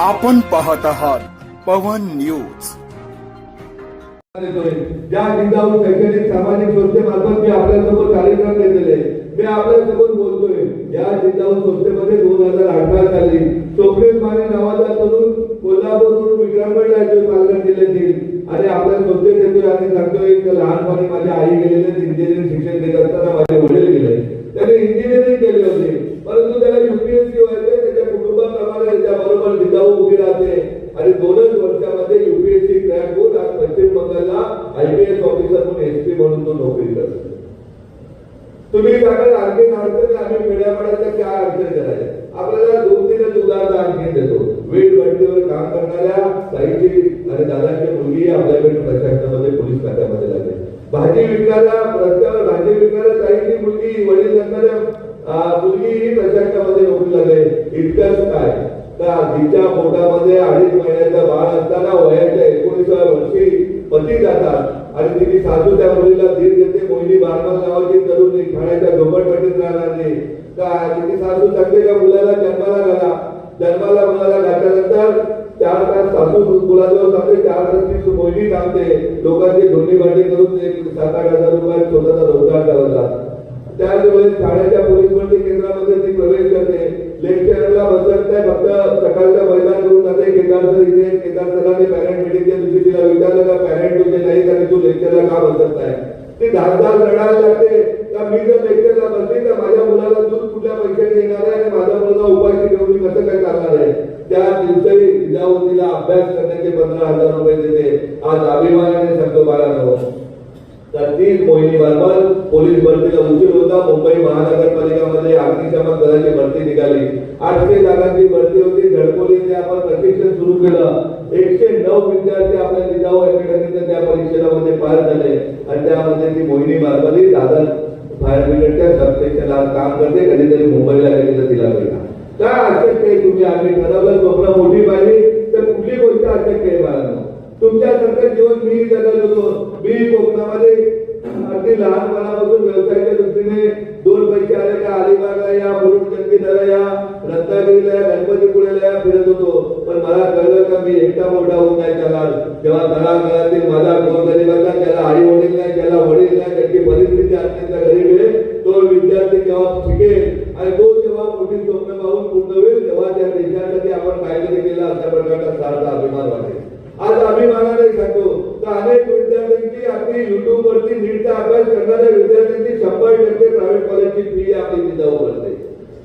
आपण पाहत आहात पवन न्यूज. देतोय. ज्या जिल्ह्यावर शैक्षणिक सामाजिक संस्थेमार्फत मी आपल्यासोबत कार्यक्रम घेतलेले मी आपल्यासोबत बोलतोय. या जिल्ह्यावर संस्थेमध्ये दोन हजार अठरा साली स्वप्नील माने नावाचा तरुण कोल्हापूरवरून विक्रमगड जायचोय पालघर जिल्ह्यातील आणि आपल्या संस्थेत येतोय आणि सांगतोय की लहानपणी माझ्या आई गेलेले इंजिनिअरिंग शिक्षण घेत असताना माझे वडील गेले. त्याने इंजिनिअरिंग केले होते परंतु त्याला युपीएससी व्हायचे त्याच्या कुटुंबाप्रमाणे त्याच्या बरोबर जिजाऊ उभी राहते आणि दोनच वर्षामध्ये युपीएससी क्रॅक होऊन आज पश्चिम बंगालला आयपीएस ऑफिसर म्हणून एसपी म्हणून तो नोकरी करतो तुम्ही सांगाल आणखी अडचण आम्ही खेड्यापाड्याच्या काय अडचण करायच्या आपल्याला दोन तीनच उदाहरण आणखी देतो वीट भट्टीवर काम करणाऱ्या साईजी आणि दादाची मुलगी आपल्याकडे प्रशासनामध्ये पोलीस खात्यामध्ये लागले. भाजी विकणाऱ्या रस्त्यावर भाजी विकणाऱ्या ताईची मुलगी वडील नसणाऱ्या अं, मुलगी ही प्रशासनामध्ये नोकरी लागले. इतकंच काय? का तिच्या पोटामध्ये अडीच महिन्याचा बाळ असताना वयाच्या एकोणीसाव्या वर्षी पती जातात आणि तिची सासू त्या मुलीला धीर देते मोहिनी बारमाल नावाची तरुणी ठाण्याच्या झोपडपट्टीत राहणार नाही. का तिची सासू सांगते त्या मुलाला जन्माला घाला? जन्माला मुलाला घातल्यानंतर चार तास सासू मुलाजवळ सांगते चार तास ती मोहिनी सांगते. लोकांची धोंडी भांडी करून एक सात आठ हजार रुपये स्वतःचा रोजगार करतात त्याच वेळेस ठाण्याच्या पोलीस भरती केंद्रामध्ये ती प्रवेश करते. लेक्चरला बसत नाही फक्त सकाळच्या मैदान करून जाते. केदार सर इथे केदार ते पॅरेंट मिटिंगच्या दिवशी तिला विचारलं का पॅरेंट तुझे नाही आणि तू लेक्चरला का बसत नाही? ती धाक धाक रडायला लागते. का मी जर लेक्चरला बसली तर माझ्या मुलाला दूध कुठल्या पैशाने येणार आहे आणि माझा मुलगा उपाशी घेऊन कसं काय दिवशी जिजाऊतीला अभ्यास करण्याचे पंधरा हजार रुपये देते. आज अभिमानाने सांगतो बाळांनो. तर ती मोहिनी बर्मन पोलीस भरतीला उशीर होता. मुंबई महानगरपालिकामध्ये अग्निशमन दलाची भरती निघाली. आठशे जागांची भरती होती. झडकोलीचे आपण प्रशिक्षण सुरू केलं. एकशे नऊ विद्यार्थी आपल्या जिजाऊ अकॅडमीच्या त्या परीक्षेमध्ये पार झाले. आणि त्यामध्ये ती मोहिनी बारबली दादर फायर ब्रिगेडच्या सबस्टेशनला काम करते. कधीतरी मुंबईला कधीतरी तिला भेटा. काय अशक्य आहे तुम्ही आम्ही ठरवलं स्वप्न मोठी पाहिली तर कुठली गोष्ट अशक्य आहे बाळांनो. तुमच्यासारखं जीवन मी जगत होतो. मी कोकणामध्ये अगदी लहानपणापासून व्यवसायाच्या दृष्टीने दोन पैसे आले का अलिबागला या मुरुड जंगीला या रत्नागिरीला या गणपतीपुळेला या फिरत होतो. पण मला कळलं का मी एकटा मोठा होऊन नाही चालणार. जेव्हा तळागाळातील माझा गोरगरिबाचा ज्याला आई वडील नाही ज्याला वडील नाही त्याची परिस्थिती अत्यंत गरीब आहे तो विद्यार्थी जेव्हा शिकेल आणि तो जेव्हा मोठी स्वप्न पाहून पूर्ण होईल तेव्हा त्या देशासाठी आपण काहीतरी केलं अशा प्रकारचा सारखा अभिमान वाटेल. आज अभिमानाने सांगतो तर अनेक विद्यार्थ्यांची आपली युट्यूब वरती नीटचा अभ्यास करणाऱ्या विद्यार्थ्यांची शंभर टक्के प्रायव्हेट कॉलेजची फी आपली जिजाऊ भरते.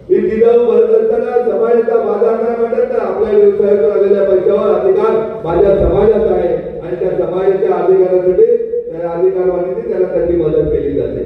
ही जिजाऊ भरत असताना समाजाचा बाजार नाही म्हणतात तर आपल्या व्यवसायावर आलेल्या पैशावर अधिकार माझ्या समाजात आहे आणि त्या समाजाच्या अधिकारासाठी त्या अधिकारवाणीने त्याला त्याची मदत केली जाते.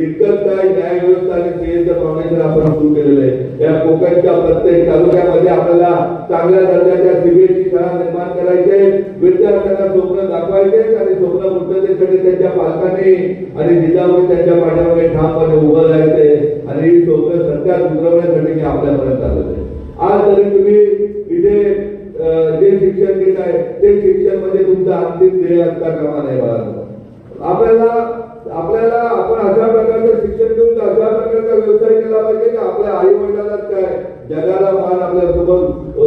इतकंच काय न्याय व्यवस्था आणि सीएचं फाउंडेशन आपण सुरू केलेलं आहे. या कोकणच्या प्रत्येक तालुक्यामध्ये आपल्याला चांगल्या दर्जाच्या सीबीएसई शाळा निर्माण करायचे विद्यार्थ्यांना स्वप्न दाखवायचे आणि स्वप्न पूर्ततेसाठी त्यांच्या पालकांनी आणि जिजाऊने त्यांच्या पाठ्यामध्ये ठामपणे उभं राहायचे आणि ही स्वप्न सरकार उतरवण्यासाठी मी आपल्यापर्यंत आलो आहे. आज जरी तुम्ही इथे जे शिक्षण घेत आहे ते शिक्षणमध्ये तुमचं अंतिम ध्येय असता कामा नाही बाळांनो आपल्याला आपल्याला आपण अशा प्रकारचं शिक्षण घेऊन अशा प्रकारचा व्यवसाय केला पाहिजे की आपल्या काय? जगाला मान आपल्यासोबत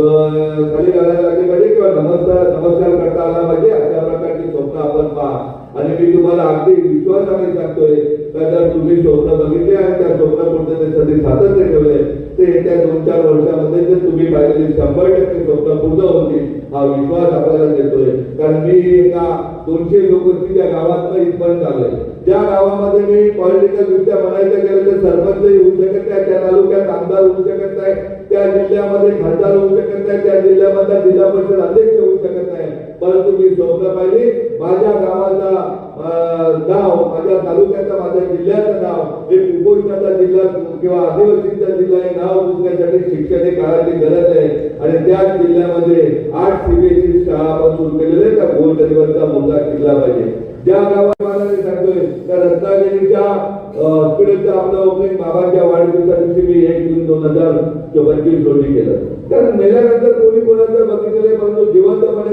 खाली घालायला लागली पाहिजे किंवा नमस्कार नमस्कार करता आला पाहिजे म्हणजे अशा प्रकारची स्वप्न आपण पहा. आणि मी तुम्हाला अगदी विश्वासाने सांगतोय का जर तुम्ही स्वप्न बघितले आणि त्या स्वप्न पूर्णतेसाठी सातत्य ठेवले ते येत्या दोन चार वर्षामध्ये जर तुम्ही पाहिलेली शंभर टक्के स्वप्न पूर्ण होतील हा विश्वास आपल्याला देतोय. कारण मी एका दोनशे लोकांच्या गावात इथपर्यंत आलोय ज्या गावामध्ये मी पॉलिटिकल दृष्ट्या म्हणायचं गेलं तर सरपंच होऊ शकत नाही त्या तालुक्यात आमदार होऊ शकत नाही त्या जिल्ह्यामध्ये खासदार होऊ शकत नाही त्या जिल्ह्यामधला जिल्हा परिषद अध्यक्ष होऊ शकत परंतु मी स्वप्न पाहिले माझ्या गावाचा नाव माझ्या तालुक्याचा माझ्या जिल्ह्याचं नाव हे कुपोषणाचा जिल्हा किंवा आदिवासींचा जिल्हा हे नाव दुसऱ्यासाठी शिक्षण हे काळाची गरज आहे. आणि त्या जिल्ह्यामध्ये आठ सीबीएसई शाळा आपण सुरू केलेल्या त्या गोरगरिबांचा मुलगा शिकला पाहिजे. ज्या गावात मला सांगतोय त्या रत्नागिरीच्या हॉस्पिटलचं आपलं ओपनिंग बाबांच्या वाढदिवसा दिवशी मी एक जून दोन हजार पंचवीस रोजी केलं. कारण मेल्यानंतर कोणी कोणाचं बघितलेलं परंतु जिवंतपणे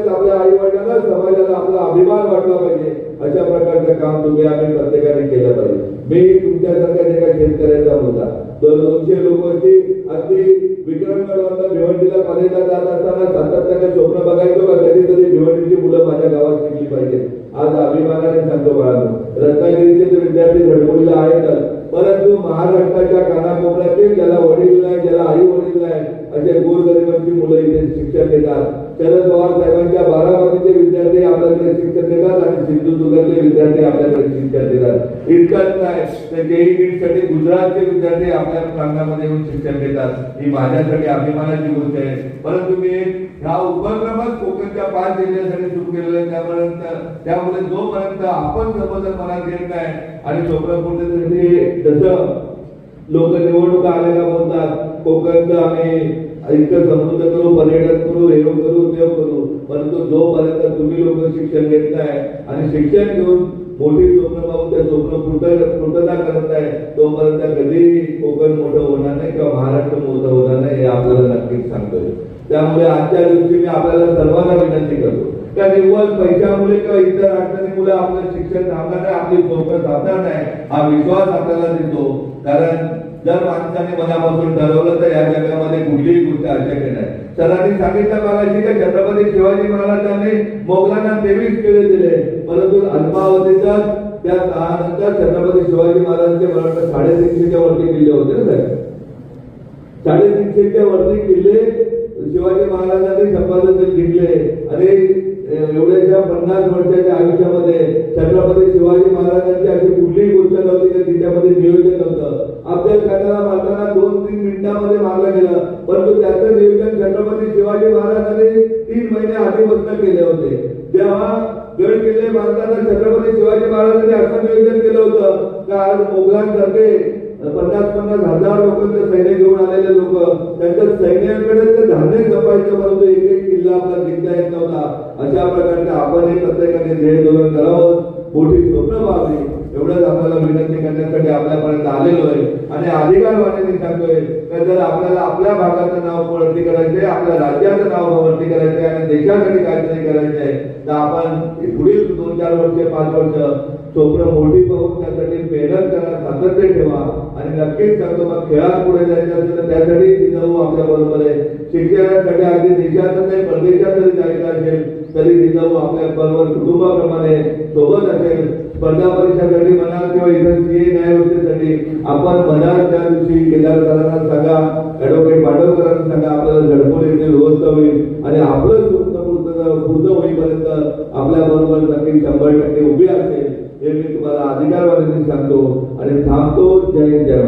अभिमान वाटला पाहिजे. अशा प्रकारचं काम तुम्ही आम्ही प्रत्येकाने केलं पाहिजे. मी तुमच्यासारख्या जे काही शेतकऱ्याचा मुद्दा तर दोनशे लोक होती अगदी विक्रमगडवरनं भिवंडीला कॉलेजला जात असताना सातत्याने स्वप्न बघायचो का? कधीतरी भिवंडीची मुलं माझ्या गावात शिकली पाहिजे. आज अभिमानाने सांगतो बाळांनो रत्नागिरीचे विद्यार्थी घडवलेले आहेतच परंतु महाराष्ट्राच्या कानाकोपऱ्यातील ज्याला वडील नाही ज्याला आई वडील नाही असे गोरगरिबांची मुलं इथे शिक्षण देतात. शरद पवार साहेबांच्या बारामतीचे विद्यार्थी आपल्याकडे शिक्षण देतात आणि सिंधुदुर्गातले विद्यार्थी आपल्याकडे शिक्षण देतात. इतकंच नाही तर जेई नीटसाठी गुजरातचे विद्यार्थी आपल्या प्रांगणामध्ये येऊन शिक्षण देतात ही माझ्यासाठी अभिमानाची गोष्ट आहे. परंतु मी ह्या उपक्रमच कोकणच्या पाच जिल्ह्यासाठी सुरू केलेला आहे. त्यापर्यंत त्यामुळे जोपर्यंत आपण जबरदस्त मनात घेत नाही आणि स्वप्नपूर्तीसाठी जसं लोक निवडणुका आलेल्या बोलतात कोकणचं आम्ही इतकं समृद्ध करू पर्यटन करू हे करू ते करू. परंतु जोपर्यंत तुम्ही लोक शिक्षण घेत नाही आणि शिक्षण घेऊन मोठी स्वप्न पाहून त्या स्वप्न पूर्तता करत आहे तोपर्यंत कधी कोकण मोठं होणार नाही किंवा महाराष्ट्र मोठं होणार नाही हे आपल्याला नक्कीच सांगतोय त्यामुळे आजच्या दिवशी मी आपल्याला सर्वांना विनंती करतो. का निव्वळ पैशामुळे किंवा इतर अडचणीमुळे आपलं शिक्षण थांबणार नाही आपली स्वप्न थांबणार नाही हा विश्वास आपल्याला देतो. कारण जर माणसाने मनापासून ठरवलं तर या जगामध्ये कुठलीही गोष्ट अशक्य नाही. सरांनी सांगितलं मागाशी की? छत्रपती शिवाजी महाराजांनी मोगलांना तेवीस किल्ले दिले. परंतु अल्पावधीतच त्या काळानंतर छत्रपती शिवाजी महाराजांचे मला वाटतं साडेतीनशेच्या वरती किल्ले होते ना साहेब? साडेतीनशेच्या वरती किल्ले शिवाजी महाराजांनी संपादन जिंकले आणि एवढ्याच्या पन्नास वर्षाच्या आयुष्यामध्ये छत्रपती शिवाजी महाराजांची अशी कुठलीही गोष्ट नव्हती की तिच्यामध्ये नियोजन एखाद्याला मारताना दोन तीन मिनिटांमध्ये मारलं गेलं. परंतु त्याचं नियोजन छत्रपती शिवाजी महाराजांनी तीन महिने आधीपासून केले होते. जेव्हा गड किल्ले बांधताना छत्रपती शिवाजी महाराजांनी असं नियोजन केलं होतं का आज मोगलांतर्फे पन्नास पन्नास हजार लोकांचे सैन्य घेऊन आलेले लोक त्यांच्या सैन्याकडे ते धान्य जपायचं परंतु एक एक किल्ला आपला जिंकता येत नव्हता. अशा प्रकारचे आपणही प्रत्येकाने ध्येय धोरण करावं. मोठी स्वप्न पाहावी. एवढंच विनंती करण्यासाठी आपल्यापर्यंत आलेलो आहे. आणि अधिकारवाणीने सांगतोय तर जर आपल्याला आपल्या भागाचं नाव वरती करायचंय आपल्या राज्याचं नाव वरती करायचंय आणि देशासाठी काहीतरी करायचंय तर आपण पुढील दोन चार वर्ष पाच वर्ष स्वप्न मोठी पाहून त्यासाठी मेहनत करा सातत्य ठेवा आणि नक्कीच सांगतो मग खेळात पुढे जायचं असेल तर त्यासाठी जिजाऊ हो आपल्या बरोबर आहे. शिक्षणासाठी अगदी देशातच नाही परदेशात जरी जायचं असेल तरी जिजाऊ हो आपल्या बरोबर कुटुंबाप्रमाणे सोबत असेल स्पर्धा परीक्षासाठी म्हणा किंवा इतर सीए न्यायव्यवस्थेसाठी आपण म्हणा त्या दिवशी केदारकरांना सांगा ऍडव्होकेट पाटवकरांना सांगा आपल्याला झडपून येते व्यवस्था होईल. आणि आपलं स्वप्न पूर्ण पूर्ण होईपर्यंत आपल्या बरोबर नक्की शंभर टक्के उभी असेल हे मी तुम्हाला अधिकारवाद्यांनी सांगतो. आणि थांबतो. जय जय